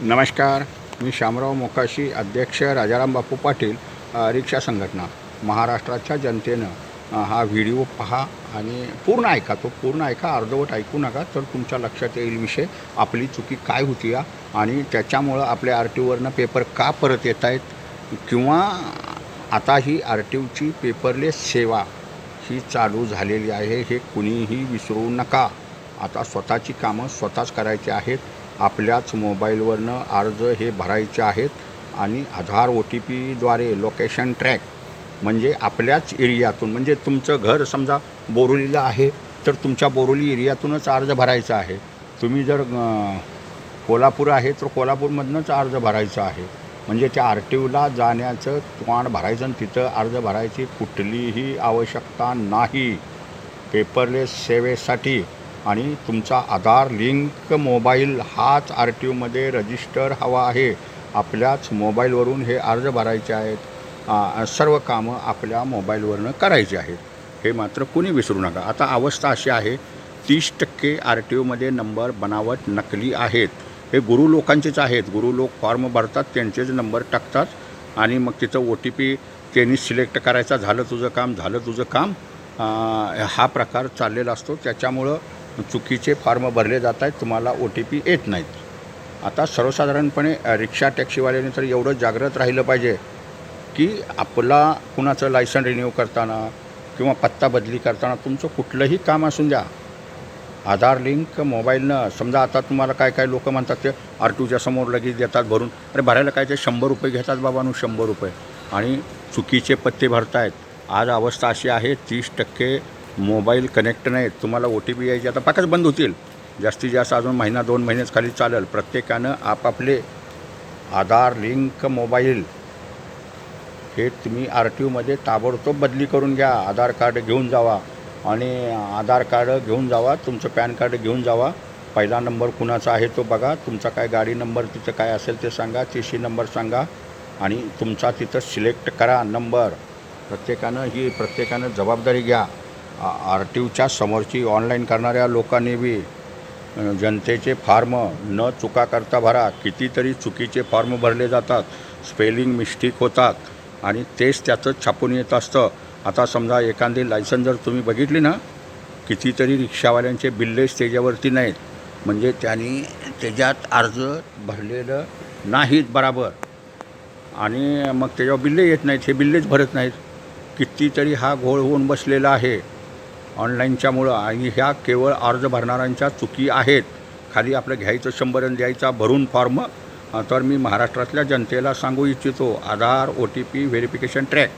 नमस्कार मी शामराव मोकाशी अध्यक्ष राजाराम बापू पाटील रिक्षा संघटना. महाराष्ट्राच्या जनतेनं हा व्हिडिओ पहा आणि पूर्ण ऐका. तो पूर्ण ऐका अर्धवट ऐकू नका तर तुमच्या लक्षात येईल विषय. आपली चुकी काय होती या? आणि त्याच्यामुळं आपल्या आर टी ओवरनं पेपर का परत येत आहेत? किंवा आता ही आर टी ओची पेपरलेस सेवा ही चालू झालेली आहे हे कुणीही विसरू नका. आता स्वतःची कामं स्वतःच करायची आहेत. आपल्याच मोबाईलवरनं अर्ज हे भरायचे आहेत आणि आधार ओ टी पीद्वारे लोकेशन ट्रॅक म्हणजे आपल्याच एरियातून म्हणजे तुमचं घर समजा बोरोलीला आहे तर तुमच्या बोरोली एरियातूनच अर्ज भरायचा आहे. तुम्ही जर कोल्हापूर आहे तर कोल्हापूरमधनंच अर्ज भरायचा आहे. म्हणजे त्या आर टी ओला जाण्याचं तोंड भरायचं आणि तिथं अर्ज भरायची कुठलीही आवश्यकता नाही. पेपरलेस सेवेसाठी आणि तुमचा आधार लिंक मोबाईल हाच आर टी ओमध्ये रजिस्टर हवा आहे. आपल्याच मोबाईलवरून हे अर्ज भरायचे आहेत. सर्व कामं आपल्या मोबाईलवरनं करायची आहेत. हे मात्र कुणी विसरू नका. आता अवस्था अशी आहे तीस टक्के आर टी ओमध्ये नंबर बनावट नकली आहेत. हे गुरु लोकांचेच आहेत. गुरु लोक फॉर्म भरतात त्यांचेच नंबर टाकतात आणि मग तिथं ओ टी पी त्यांनी सिलेक्ट करायचा झालं तुझं काम झालं तुझं काम आ, हा प्रकार चाललेला असतो. त्याच्यामुळं चुकीचे फॉर्म भरले जात आहेत तुम्हाला ओ टी पी येत नाहीत. आता सर्वसाधारणपणे रिक्षा टॅक्सीवाल्याने तर एवढं जागृत राहिलं पाहिजे की आपला कुणाचं लायसन रिन्यू करताना किंवा पत्ता बदली करताना तुमचं कुठलंही काम असून द्या. आधार लिंक मोबाईलनं समजा आता तुम्हाला काय काय लोक म्हणतात ते आर टूच्या समोर लगेच देतात भरून. अरे भरायला काय ते शंभर रुपये घेतात बाबांनो शंभर रुपये. आणि चुकीचे पत्ते भरतायत. आज अवस्था अशी आहे तीस टक्के मोबाईल कनेक्ट नाहीत तुम्हाला ओ टी पी यायचे आता पाकच बंद होतील. जास्तीत जास्त अजून महिना दोन महिन्याच खाली चालेल. प्रत्येकानं आपापले आधार लिंक मोबाईल हे तुम्ही आर टी ओमध्ये ताबडतोब बदली करून घ्या. आधार कार्ड घेऊन जावा. आणि आधार कार्ड घेऊन जावा तुमचं पॅन कार्ड घेऊन जावा. पहिला नंबर कुणाचा आहे तो बघा. तुमचा काय गाडी नंबर तिथं काय असेल ते सांगा. टी सी नंबर सांगा. आणि तुमचा तिथं सिलेक्ट करा नंबर. प्रत्येकानं ही प्रत्येकानं जबाबदारी घ्या. आर टी ओच्या समोरची ऑनलाईन करणाऱ्या लोकांनी बी जनतेचे फॉर्म न चुका करता भरा. कितीतरी चुकीचे फॉर्म भरले जातात. स्पेलिंग मिस्टेक होतात. आणि तेच त्याचं छापून येत असतं. आता समजा एखादी लायसन जर तुम्ही बघितली ना कितीतरी रिक्षावाल्यांचे बिल्लेच त्याच्यावरती नाहीत. म्हणजे त्यांनी त्याच्यात अर्ज भरलेलं नाहीत बराबर. आणि मग त्याच्यावर बिल्ले येत नाहीत. हे बिल्लेच भरत नाहीत. कितीतरी हा घोळ होऊन बसलेला आहे. ऑनलाईनच्यामुळं आणि ह्या केवळ अर्ज भरणाऱ्यांच्या चुकी आहेत. खाली आपलं घ्यायचं शंभर द्यायचा भरून फॉर्म तर मी महाराष्ट्रातल्या जनतेला सांगू इच्छितो Aadhaar O T P verification track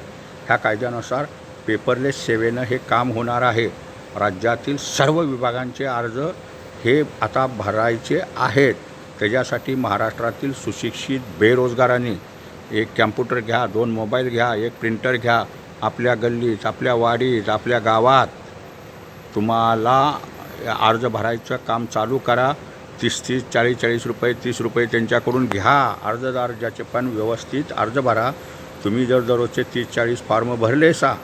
ह्या कायद्यानुसार पेपरलेस सेवेनं हे काम होणार आहे. राज्यातील सर्व विभागांचे अर्ज हे आता भरायचे आहेत. त्याच्यासाठी महाराष्ट्रातील सुशिक्षित बेरोजगारांनी एक कॅम्प्युटर घ्या दोन मोबाईल घ्या एक प्रिंटर घ्या आपल्या गल्लीत आपल्या वाडीत आपल्या गावात तुम्हाला अर्ज भरायचं काम चालू करा. तीस तीस चाळीस चाळीस रुपये तीस रुपये त्यांच्याकडून घ्या. अर्जदार ज्याचे पण व्यवस्थित अर्ज भरा. तुम्ही जर दररोजचे तीस चाळीस फॉर्म भरले सा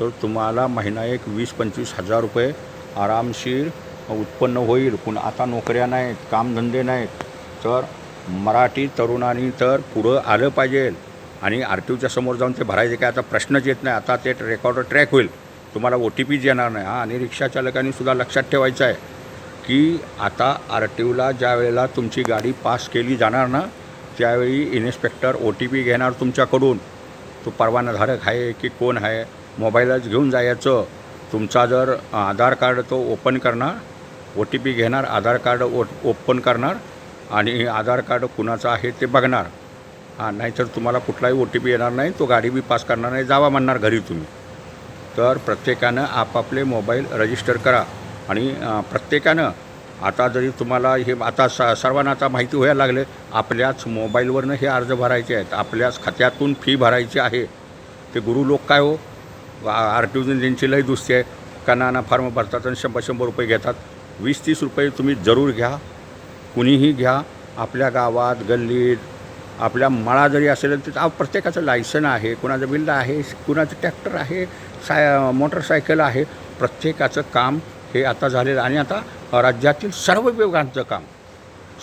तर तुम्हाला महिना एक वीस पंचवीस हजार रुपये आरामशीर उत्पन्न होईल. पण आता नोकऱ्या नाहीत कामधंदे नाहीत. तर मराठी तरुणांनी तर पुढं आलं पाहिजे. आणि आर टी ओच्या समोर जाऊन ते भरायचे काय? आता प्रश्नच येत नाही. आता ते रेकॉर्ड ट्रॅक होईल. तुम्हाला ओ टी पीच येणार नाही. हां आणि रिक्षाचालकांनी सुद्धा लक्षात ठेवायचं आहे की आता आर टी ओला ज्या वेळेला तुमची गाडी पास केली जाणार ना त्यावेळी इन्स्पेक्टर ओ टी पी घेणार तुमच्याकडून. तो परवानाधारक आहे की कोण आहे? मोबाईलच घेऊन जायचं. तुमचा जर आधार कार्ड तो ओपन करणार ओ टी पी घेणार आधार कार्ड ओ ओपन करणार आणि आधार कार्ड कुणाचं आहे ते बघणार. हां नाहीतर तुम्हाला कुठलाही ओ टी पी येणार नाही तो गाडी बी पास करणार नाही जावा म्हणणार घरी तुम्ही. तर प्रत्येकानं आपापले मोबाईल रजिस्टर करा. आणि प्रत्येकानं आता जरी तुम्हाला हे आता स सर्वांना आता माहिती व्हायला लागले आपल्याच मोबाईलवरनं हे अर्ज भरायचे आहेत. आपल्याच खात्यातून फी भरायची आहे. ते गुरु लोक काय हो? आर टी ओने त्यांची लई दुसती आहे कणाना फॉर्म भरतात आणि शंभर शंभर रुपये घेतात? वीस तीस रुपये तुम्ही जरूर घ्या. कुणीही घ्या. आपल्या गावात गल्लीत आपल्या मळा जरी असेल तर प्रत्येकाचं लायसन आहे कुणाचं बिल्ड आहे कुणाचं ट्रॅक्टर आहे साय मोटरसायकल आहे. प्रत्येकाचं काम हे आता झालेलं आणि आता राज्यातील सर्व विभागांचं काम.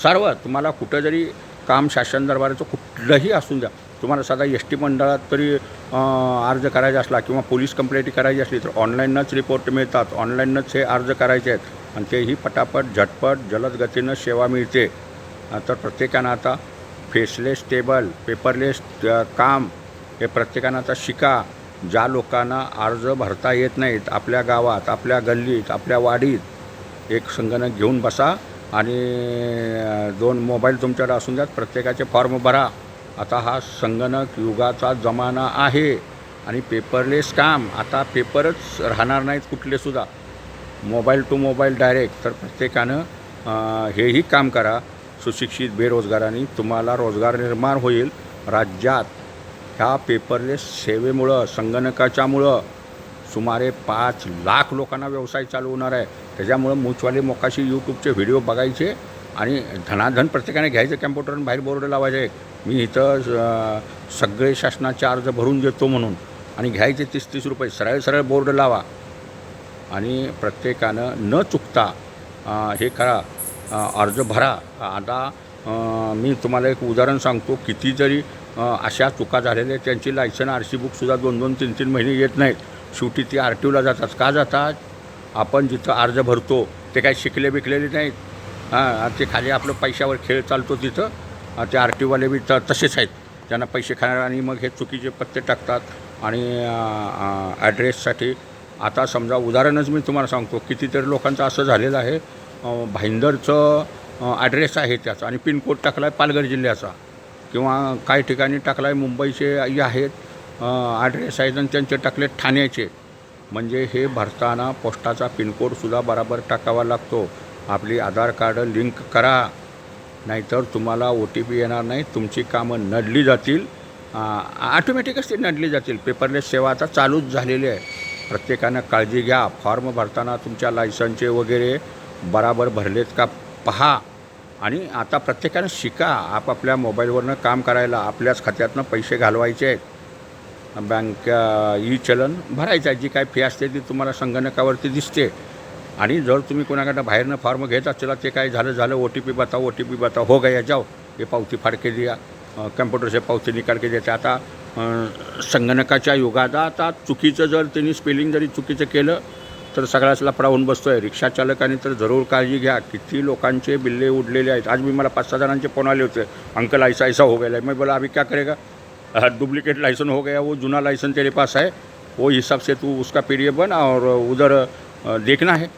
सर्व तुम्हाला कुठं जरी काम शासन दरबाराचं कुठलंही असून द्या तुम्हाला साधा एस टी मंडळात तरी अर्ज करायचा असला किंवा पोलीस कंप्लेंट करायची असली तर ऑनलाईनच रिपोर्ट मिळतात. ऑनलाईनच हे अर्ज करायचे आहेत. आणि तेही पटापट झटपट जलद गतीनं सेवा मिळते. तर प्रत्येकानं आता फेसलेस टेबल पेपरलेस काम हे प्रत्येकानं आता शिका. ज्या लोकांना अर्ज भरता येत नाहीत आपल्या गावात आपल्या गल्लीत आपल्या वाडीत एक संगणक घेऊन बसा आणि दोन मोबाईल तुमच्याकडे असून द्यात प्रत्येकाचे फॉर्म भरा. आता हा संगणक युगाचा जमाना आहे आणि पेपरलेस काम. आता पेपरच राहणार नाहीत कुठलेसुद्धा मोबाईल टू मोबाईल डायरेक्ट. तर प्रत्येकानं हेही काम करा. सुशिक्षित बेरोजगारांनी तुम्हाला रोजगार निर्माण होईल. राज्यात ह्या पेपरलेस सेवेमुळं संगणकाच्यामुळं सुमारे पाच लाख लोकांना व्यवसाय चालू होणार आहे. त्याच्यामुळं मूचवाले मोकाशी यूट्यूबचे व्हिडिओ बघायचे आणि धनाधन प्रत्येकाने घ्यायचं कॅम्प्युटरनं बाहेर बोर्ड लावायचे. मी इथं सगळे शासनाचे अर्ज भरून देतो म्हणून आणि घ्यायचे तीस तीस रुपये. सरळ सरळ बोर्ड लावा. आणि प्रत्येकानं न चुकता हे करा अर्ज भरा. आता मी तुम्हाला एक उदाहरण सांगतो. किती जरी अशा चुका झालेल्या आहेत. त्यांची लायसन आर सी बुकसुद्धा दोन दोन तीन तीन महिने येत नाहीत. शेवटी ती आर टी ओला जातात. का जातात? आपण जिथं अर्ज भरतो ते काही शिकले बिकलेले नाहीत. हां ते खाली आपलं पैशावर खेळ चालतो तिथं. ते आर टी ओवाले बी त तसेच आहेत. त्यांना पैसे खाणार आणि मग हे चुकीचे पत्ते टाकतात. आणि ॲड्रेससाठी आता समजा उदाहरणच मी तुम्हाला सांगतो. कितीतरी लोकांचं असं झालेलं आहे. भाईंदरचं ॲड्रेस आहे त्याचा आणि पिनकोड टाकला आहे पालघर जिल्ह्याचा. किंवा काही ठिकाणी टाकला आहे मुंबईचे आहेत ॲड्रेस आहेत आणि त्यांचे टाकले ठाण्याचे. म्हणजे हे भरताना पोस्टाचा पिनकोडसुद्धा बराबर टाकावा लागतो. आपली आधार कार्ड लिंक करा. नाहीतर तुम्हाला ओ टी पी येणार नाही तुमची कामं नडली जातील. ॲटोमॅटिकच ती नडली जातील. पेपरलेस सेवा आता चालूच झालेली आहे. प्रत्येकानं काळजी घ्या. फॉर्म भरताना तुमच्या लायसनचे वगैरे बराबर भरलेत का? पहा. आणि आता प्रत्येकानं शिका. आपापल्या मोबाईलवरनं काम करायला आपल्याच खात्यातनं पैसे घालवायचे आहेत. बँक ई चलन भरायचं आहे. जी काय फी असते ती तुम्हाला संगणकावरती दिसते. आणि जर तुम्ही कोणाकडं बाहेरनं फॉर्म घेत असेल ते काय झालं झालं ओ टी पी बताओ ओ टी पी बताओ हो गया जाओ. हे पावती फाडके द्या. कम्प्युटरचे पावती निकाल के देते. आता संगणकाच्या युगात आता चुकीचं जर त्यांनी स्पेलिंग जरी चुकीचं केलं तर सगळ्याच लफडा होऊन बसतो आहे चालकांनी तर ज़रूर काळजी घ्या. किती लोकांचे बिल्ले उडलेले आहेत. आज मी मला पाच सहा जणांचे फ़ोन आले होते. अंकल, ऐसा ऐसा हो गया मैं बोला, अभी क्या करेगा? डुप्लीकेट लाइसेंस हो गया. वो जुना लाइसेंस तेरे पास है वो हिसाब से तू उसका पी बन और उधर देखना है.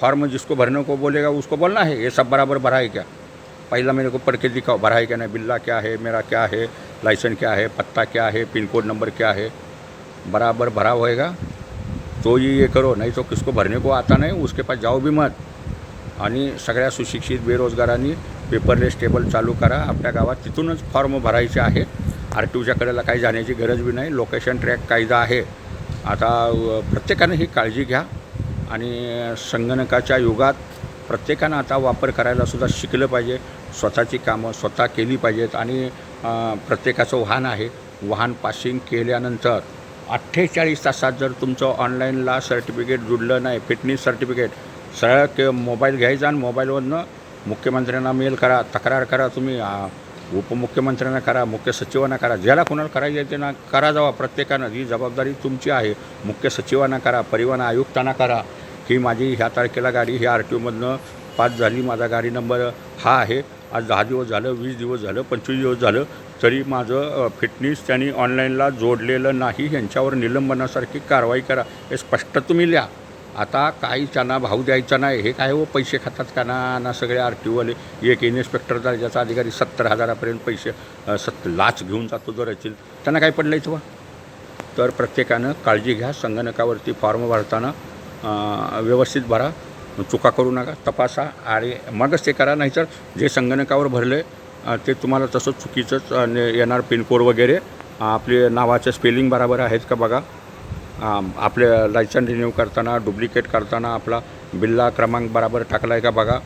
फॉर्म जिसको भरने को बोलेगा, उसको बोलना है. ये सब बराबर भरा है क्या? पहला मेरे को पढ़ के दिखाओ. भरा है क्या नहीं? बिल्ला क्या है? मेरा क्या है? लाइसेंस क्या है? पत्ता क्या है? पिन कोड नंबर क्या है? बराबर भरा होएगा. तो ही ये करो नाही तो किसको भरने को आता नाही उसके पास जाओ भी मत। आणि सगळ्या सुशिक्षित बेरोजगारांनी पेपरलेस टेबल चालू करा आपल्या गावात तिथूनच फॉर्म भरायचे आहेत. आर टी ओच्याकडेला काही जाण्याची गरज बी नाही लोकेशन ट्रॅक कायदा आहे. आता प्रत्येकाने ही काळजी घ्या. आणि संगणकाच्या युगात प्रत्येकानं आता वापर करायला सुद्धा शिकलं पाहिजे. स्वतःची कामं स्वतः केली पाहिजेत. आणि प्रत्येकाचं वाहन आहे. वाहन पासिंग केल्यानंतर अठ्ठेचाळीस तासात जर तुमचं ऑनलाईनला सर्टिफिकेट जुडलं नाही फिटनेस सर्टिफिकेट सरळ के मोबाईल घ्यायचा आणि मोबाईलवरनं मुख्यमंत्र्यांना मेल करा तक्रार करा तुम्ही उपमुख्यमंत्र्यांना करा मुख्य सचिवांना करा ज्याला कोणाला करायचं आहे त्यांना करा जावा प्रत्येकानं. ही जबाबदारी तुमची आहे. मुख्य सचिवांना करा परिवहन आयुक्तांना करा. ही माझी ह्या तारखेला गाडी ही आर टी ओमधनं पास झाली. माझा गाडी नंबर हा आहे. आज दहा दिवस झालं वीस दिवस झालं पंचवीस दिवस झालं. तरी माझं फिटनेस त्यांनी ऑनलाईनला जोडलेलं नाही ह्यांच्यावर निलंबनासारखी कारवाई करा. हे स्पष्ट तुम्ही लिहा. आता काही त्यांना भाव द्यायचा नाही. हे काय हो पैसे खातात का ना ना सगळे आर टी ओवाले एक इन्स्पेक्टर दर्जाचा अधिकारी सत्तर हजारापर्यंत पैसे सत् लाच घेऊन जातो जर असेल त्यांना काय पडलं इथं तर प्रत्येकानं काळजी घ्या. संगणकावरती फॉर्म भरताना व्यवस्थित भरा. चुका करू नका. तपासा. आणि मगच ते करा. नाहीतर जे संगणकावर भरले ते तुम्हाला तसं चुकीचंच आणि येणार पिनकोड वगैरे. आपले नावाचं स्पेलिंग बरोबर आहेत का बघा. आपले लायसन रिन्यू करताना डुप्लिकेट करताना आपला बिल्ला क्रमांक बरोबर टाकला आहे का बघा.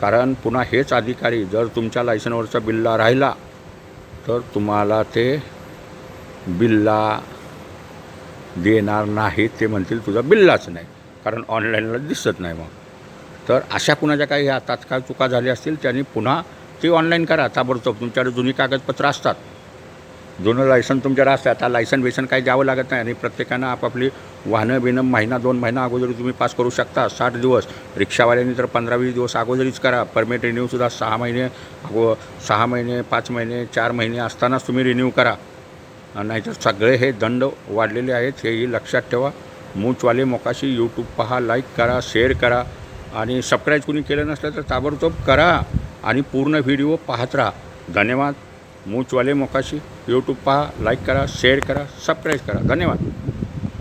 कारण पुन्हा हेच अधिकारी जर तुमच्या लायसनवरचा बिल्ला राहिला तर तुम्हाला ते बिल्ला देणार नाही ते म्हणतील तुझा बिल्लाच नाही. कारण ऑनलाईनला दिसत नाही मग. तर अशा पुन्हा ज्या काही ह्या तात्काळ चुका झाल्या असतील त्यांनी पुन्हा ती ऑनलाईन करा ताबडतोब. तुमच्याकडे जुनी कागदपत्रं असतात. जुनं लायसन तुमच्याकडे असतं. आता लायसन बेसन काही द्यावं लागत नाही. आणि प्रत्येकानं आपापली वाहनं बिनं महिना दोन महिना अगोदर तुम्ही पास करू शकता. साठ दिवस. रिक्षावाल्यांनी तर पंधरा वीस दिवस अगोदरीच करा. परमिट रिन्यूसुद्धा सहा महिने अगो सहा महिने पाच महिने चार महिने असतानाच तुम्ही रिन्यू करा. नाहीतर सगळे हे दंड वाढलेले आहेत. हेही लक्षात ठेवा. मूचवाले मोकाशी यूट्यूब पहा लाईक करा शेअर करा. आणि सबस्क्राईब कुणी केलं नसलं तर ताबडतोब करा आणि पूर्ण व्हिडिओ पाहत राहा. धन्यवाद. मूचवाले मोकाशी. यूट्यूब पहा लाईक करा शेअर करा सबस्क्राईब करा. धन्यवाद.